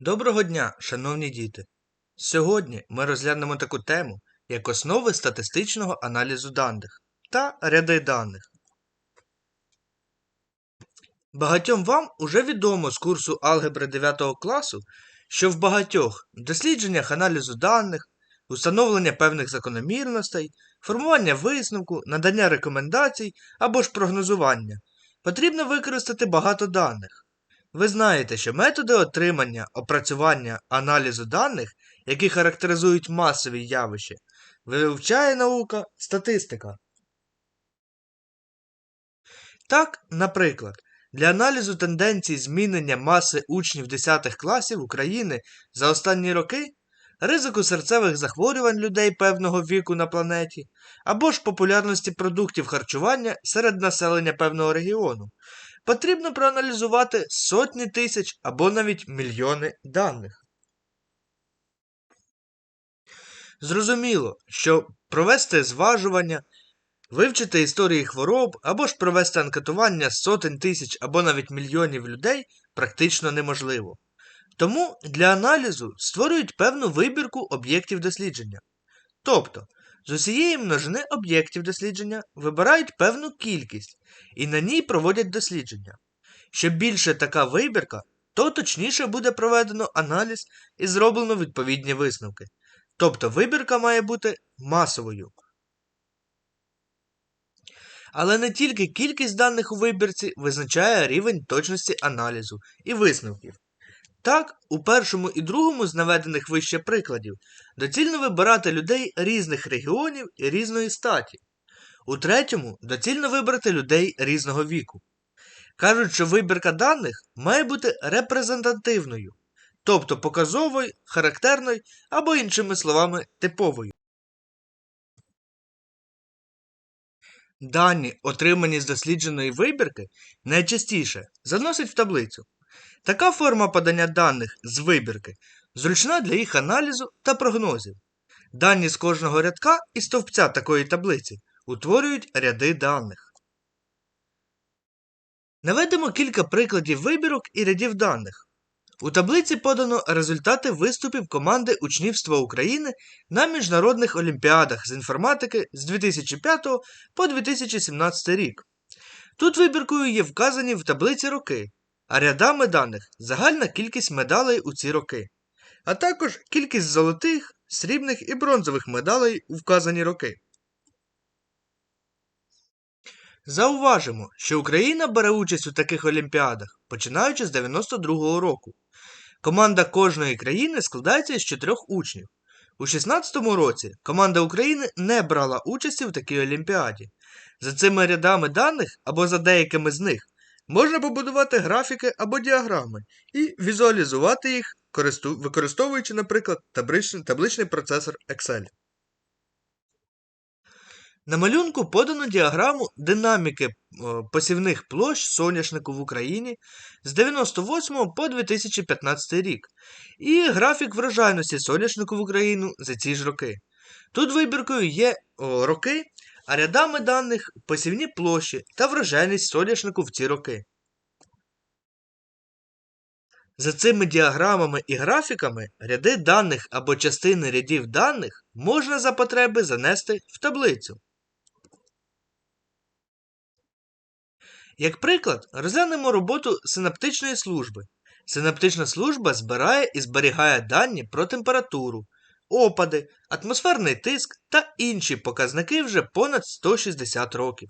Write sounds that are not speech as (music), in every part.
Доброго дня, шановні діти! Сьогодні ми розглянемо таку тему, як основи статистичного аналізу даних та ряди даних. Багатьом вам уже відомо з курсу алгебри 9 класу, що в багатьох дослідженнях аналізу даних, установлення певних закономірностей, формування висновку, надання рекомендацій або ж прогнозування потрібно використати багато даних. Ви знаєте, що методи отримання, опрацювання, аналізу даних, які характеризують масові явища, вивчає наука статистика. Так, наприклад, для аналізу тенденцій змінення маси учнів 10 класів України за останні роки, ризику серцевих захворювань людей певного віку на планеті, або ж популярності продуктів харчування серед населення певного регіону, потрібно проаналізувати сотні тисяч або навіть мільйони даних. Зрозуміло, що провести зважування, вивчити історії хвороб або ж провести анкетування сотень тисяч або навіть мільйонів людей практично неможливо. Тому для аналізу створюють певну вибірку об'єктів дослідження. Тобто, з усієї множини об'єктів дослідження вибирають певну кількість і на ній проводять дослідження. Що більше така вибірка, то точніше буде проведено аналіз і зроблено відповідні висновки. Тобто вибірка має бути масовою. Але не тільки кількість даних у вибірці визначає рівень точності аналізу і висновків. Так, у першому і другому з наведених вище прикладів доцільно вибирати людей різних регіонів і різної статі. У третьому доцільно вибрати людей різного віку. Кажуть, що вибірка даних має бути репрезентативною, тобто показовою, характерною або, іншими словами, типовою. Дані, отримані з дослідженої вибірки, найчастіше заносять в таблицю. Така форма подання даних з вибірки зручна для їх аналізу та прогнозів. Дані з кожного рядка і стовпця такої таблиці утворюють ряди даних. Наведемо кілька прикладів вибірок і рядів даних. У таблиці подано результати виступів команди учнівства України на міжнародних олімпіадах з інформатики з 2005 по 2017 рік. Тут вибіркою є вказані в таблиці роки, а рядами даних загальна кількість медалей у ці роки, а також кількість золотих, срібних і бронзових медалей у вказані роки. Зауважимо, що Україна бере участь у таких олімпіадах, починаючи з 92-го року. Команда кожної країни складається із чотирьох учнів. У 16-му році команда України не брала участі в такій олімпіаді. За цими рядами даних або за деякими з них можна побудувати графіки або діаграми і візуалізувати їх, використовуючи, наприклад, табличний процесор Excel. На малюнку подано діаграму динаміки посівних площ соняшнику в Україні з 98 по 2015 рік і графік врожайності соняшнику в Україну за ці ж роки. Тут вибіркою є роки, а рядами даних посівні площі та врожайність соняшнику в ці роки. За цими діаграмами і графіками ряди даних або частини рядів даних можна за потреби занести в таблицю. Як приклад, розглянемо роботу синаптичної служби. Синаптична служба збирає і зберігає дані про температуру, опади, атмосферний тиск та інші показники вже понад 160 років.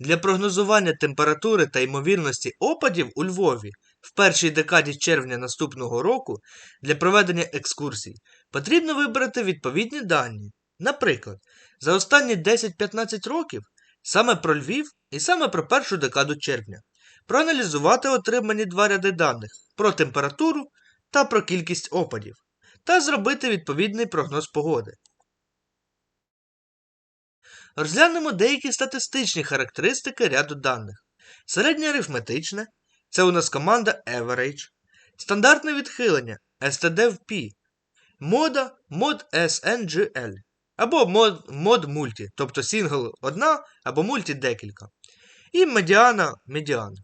Для прогнозування температури та ймовірності опадів у Львові в першій декаді червня наступного року для проведення екскурсій потрібно вибрати відповідні дані. Наприклад, за останні 10-15 років саме про Львів і саме про першу декаду червня, проаналізувати отримані два ряди даних про температуру та про кількість опадів, та зробити відповідний прогноз погоди. Розглянемо деякі статистичні характеристики ряду даних. Середнє арифметичне це у нас команда Average, стандартне відхилення STD-P, мода mod SNGL, або mod multi, тобто сингл одна або multi декілька. І медіана медіан.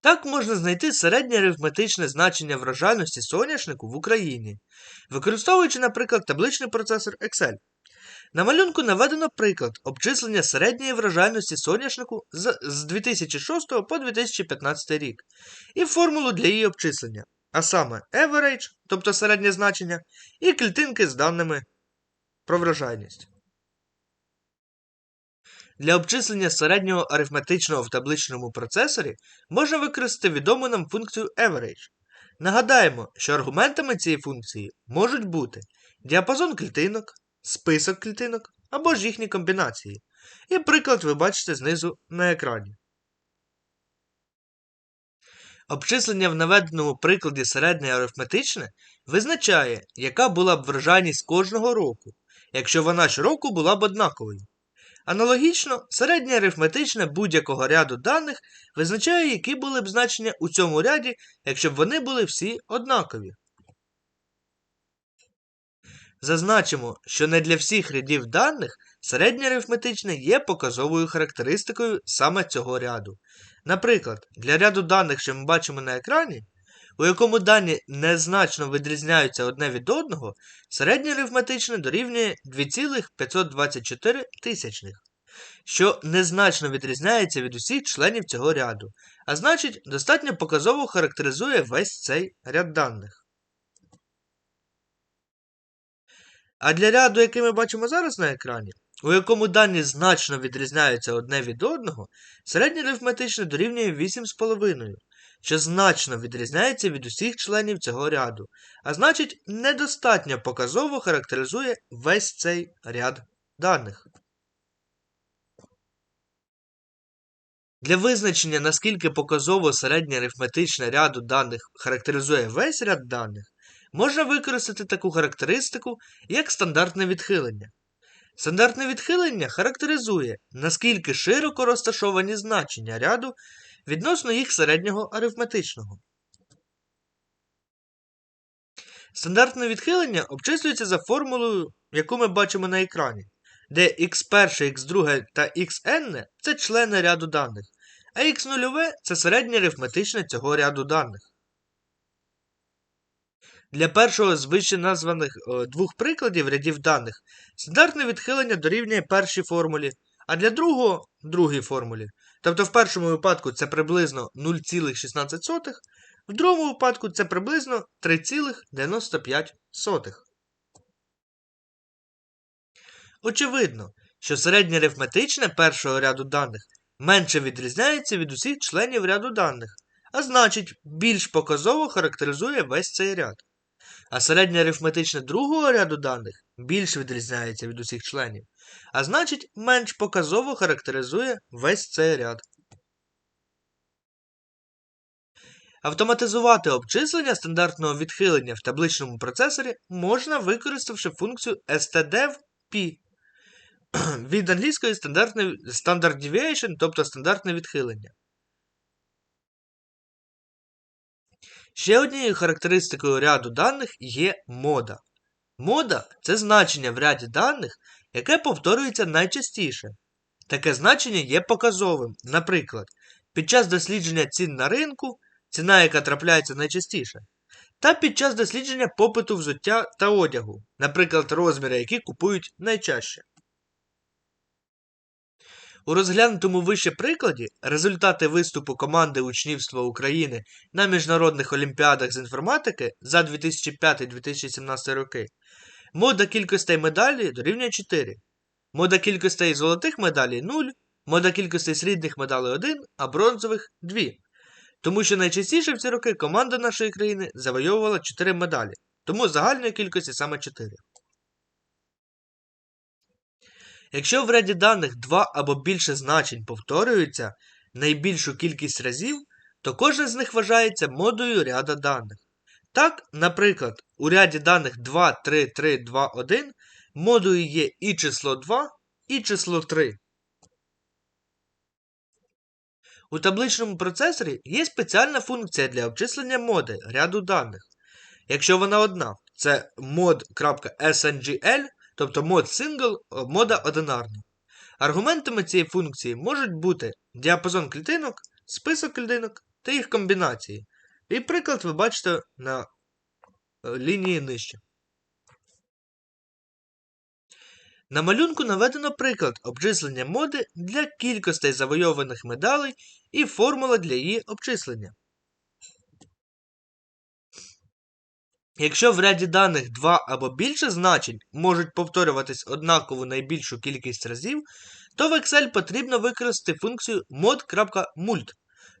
Так можна знайти середнє арифметичне значення врожайності соняшнику в Україні, використовуючи, наприклад, табличний процесор Excel. На малюнку наведено приклад обчислення середньої врожайності соняшнику з 2006 по 2015 рік і формулу для її обчислення, а саме average, тобто середнє значення, і клітинки з даними про врожайність. Для обчислення середнього арифметичного в табличному процесорі можна використати відому нам функцію average. Нагадаємо, що аргументами цієї функції можуть бути діапазон клітинок, список клітинок або ж їхні комбінації. І приклад ви бачите знизу на екрані. Обчислення в наведеному прикладі середнє арифметичне визначає, яка була б врожайність кожного року, якщо вона щороку була б однаковою. Аналогічно, середнє арифметичне будь-якого ряду даних визначає, які були б значення у цьому ряді, якщо б вони були всі однакові. Зазначимо, що не для всіх рядів даних середнє арифметичне є показовою характеристикою саме цього ряду. Наприклад, для ряду даних, що ми бачимо на екрані, у якому дані незначно відрізняються одне від одного, середнє арифметичне дорівнює 2,524, тисячних, що незначно відрізняється від усіх членів цього ряду, а значить, достатньо показово характеризує весь цей ряд даних. А для ряду, який ми бачимо зараз на екрані, у якому дані значно відрізняються одне від одного, середнє арифметичне дорівнює 8,5, що значно відрізняється від усіх членів цього ряду, а значить, недостатньо показово характеризує весь цей ряд даних. Для визначення, наскільки показово середнє арифметичне ряду даних характеризує весь ряд даних, можна використати таку характеристику, як стандартне відхилення. Стандартне відхилення характеризує, наскільки широко розташовані значення ряду відносно їх середнього арифметичного. Стандартне відхилення обчислюється за формулою, яку ми бачимо на екрані, де x1, x2 та xn це члени ряду даних, а x0 це середнє арифметичне цього ряду даних. Для першого з вище названих о, двох прикладів рядів даних стандартне відхилення дорівнює першій формулі, а для другого другій формулі. Тобто в першому випадку це приблизно 0,16, в другому випадку це приблизно 3,95. Очевидно, що середнє арифметичне першого ряду даних менше відрізняється від усіх членів ряду даних, а значить, більш показово характеризує весь цей ряд. А середнє арифметичне другого ряду даних більш відрізняється від усіх членів, а значить, менш показово характеризує весь цей ряд. Автоматизувати обчислення стандартного відхилення в табличному процесорі можна, використавши функцію stdev.p (clears throat) від англійської Standard Deviation, тобто стандартне відхилення. Ще однією характеристикою ряду даних є мода. Мода це значення в ряді даних, яке повторюється найчастіше. Таке значення є показовим. Наприклад, під час дослідження цін на ринку, ціна, яка трапляється найчастіше, та під час дослідження попиту взуття та одягу, наприклад, розміри, які купують найчаще. У розглянутому вище прикладі результати виступу команди учнівства України на міжнародних олімпіадах з інформатики за 2005-2017 роки мода кількостей медалей дорівнює 4, мода кількостей золотих медалей 0, мода кількостей срібних медалей 1, а бронзових 2. Тому що найчастіше в ці роки команда нашої країни завойовувала 4 медалі, тому загальної кількості саме 4. Якщо в ряді даних два або більше значень повторюються найбільшу кількість разів, то кожен з них вважається модою ряда даних. Так, наприклад, у ряді даних 2, 3, 3, 2, 1 модою є і число 2, і число 3. У табличному процесорі є спеціальна функція для обчислення моди ряду даних. Якщо вона одна, це mod.sngl тобто мод single, мода одинарна. Аргументами цієї функції можуть бути діапазон клітинок, список клітинок та їх комбінації. І приклад ви бачите на е, лінії нижче. На малюнку наведено приклад обчислення моди для кількостей завойованих медалей і формула для її обчислення. Якщо в ряді даних два або більше значень можуть повторюватись однакову найбільшу кількість разів, то в Excel потрібно використати функцію mod.mult,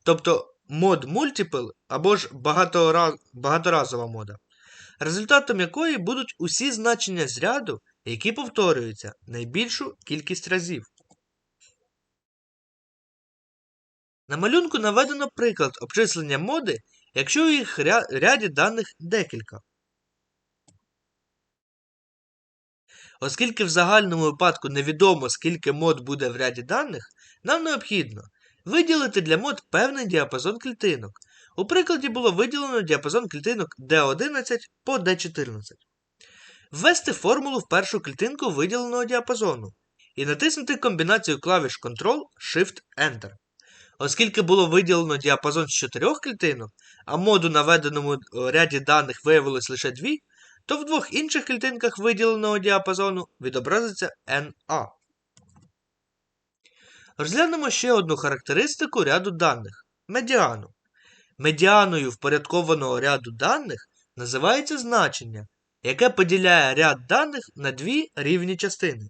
тобто mod multiple або ж багатораз... багаторазова мода, результатом якої будуть усі значення з ряду, які повторюються найбільшу кількість разів. На малюнку наведено приклад обчислення моди, якщо у їх ря... ряді даних декілька. Оскільки в загальному випадку невідомо, скільки мод буде в ряді даних, нам необхідно виділити для мод певний діапазон клітинок. У прикладі було виділено діапазон клітинок D11 по D14. Ввести формулу в першу клітинку виділеного діапазону і натиснути комбінацію клавіш Ctrl-Shift-Enter. Оскільки було виділено діапазон з чотирьох клітинок, а моду на введеному ряді даних виявилось лише дві, то в двох інших клітинках виділеного діапазону відобразиться NA. Розглянемо ще одну характеристику ряду даних медіану. Медіаною впорядкованого ряду даних називається значення, яке поділяє ряд даних на дві рівні частини.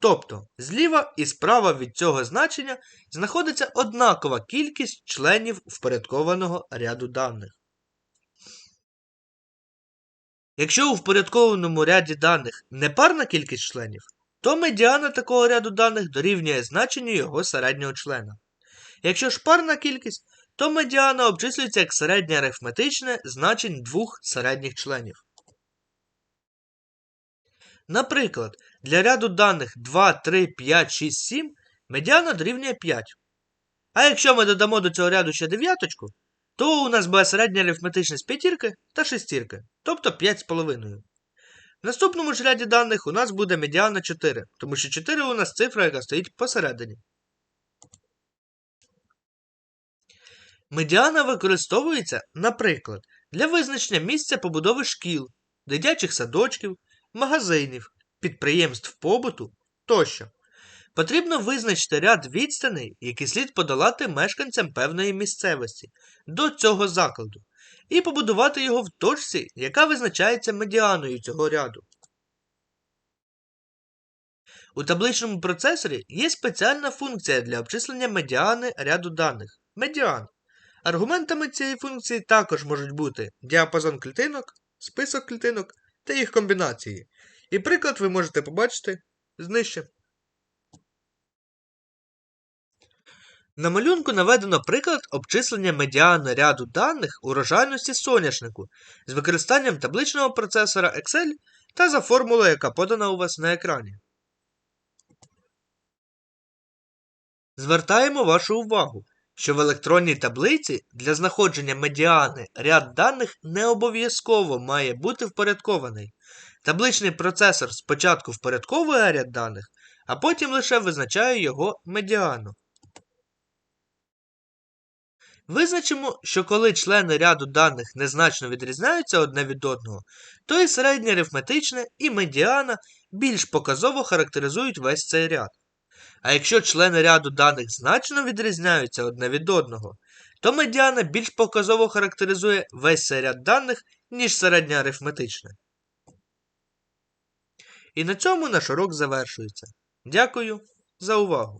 Тобто, зліва і справа від цього значення знаходиться однакова кількість членів впорядкованого ряду даних. Якщо у впорядкованому ряді даних непарна кількість членів, то медіана такого ряду даних дорівнює значенню його середнього члена. Якщо ж парна кількість, то медіана обчислюється як середнє арифметичне значень двох середніх членів. Наприклад, для ряду даних 2, 3, 5, 6, 7 медіана дорівнює 5. А якщо ми додамо до цього ряду ще дев'яточку, то у нас буде середня арифметична з п'ятірки та шестірки, тобто 5,5. В наступному ж ряді даних у нас буде медіана 4, тому що 4 у нас цифра, яка стоїть посередині. Медіана використовується, наприклад, для визначення місця побудови шкіл, дитячих садочків, магазинів, підприємств побуту тощо. Потрібно визначити ряд відстаней, які слід подолати мешканцям певної місцевості до цього закладу, і побудувати його в точці, яка визначається медіаною цього ряду. У табличному процесорі є спеціальна функція для обчислення медіани ряду даних медіан. Аргументами цієї функції також можуть бути діапазон клітинок, список клітинок та їх комбінації. І приклад ви можете побачити знижче. На малюнку наведено приклад обчислення медіани ряду даних урожайності соняшнику з використанням табличного процесора Excel та за формулою, яка подана у вас на екрані. Звертаємо вашу увагу, що в електронній таблиці для знаходження медіани ряд даних не обов'язково має бути впорядкований. Табличний процесор спочатку впорядковує ряд даних, а потім лише визначає його медіану. Визначимо, що коли члени ряду даних незначно відрізняються одне від одного, то і середнє арифметичне і медіана більш показово характеризують весь цей ряд. А якщо члени ряду даних значно відрізняються одне від одного, то медіана більш показово характеризує весь цей ряд даних, ніж середнє арифметичне. І на цьому наш урок завершується. Дякую за увагу!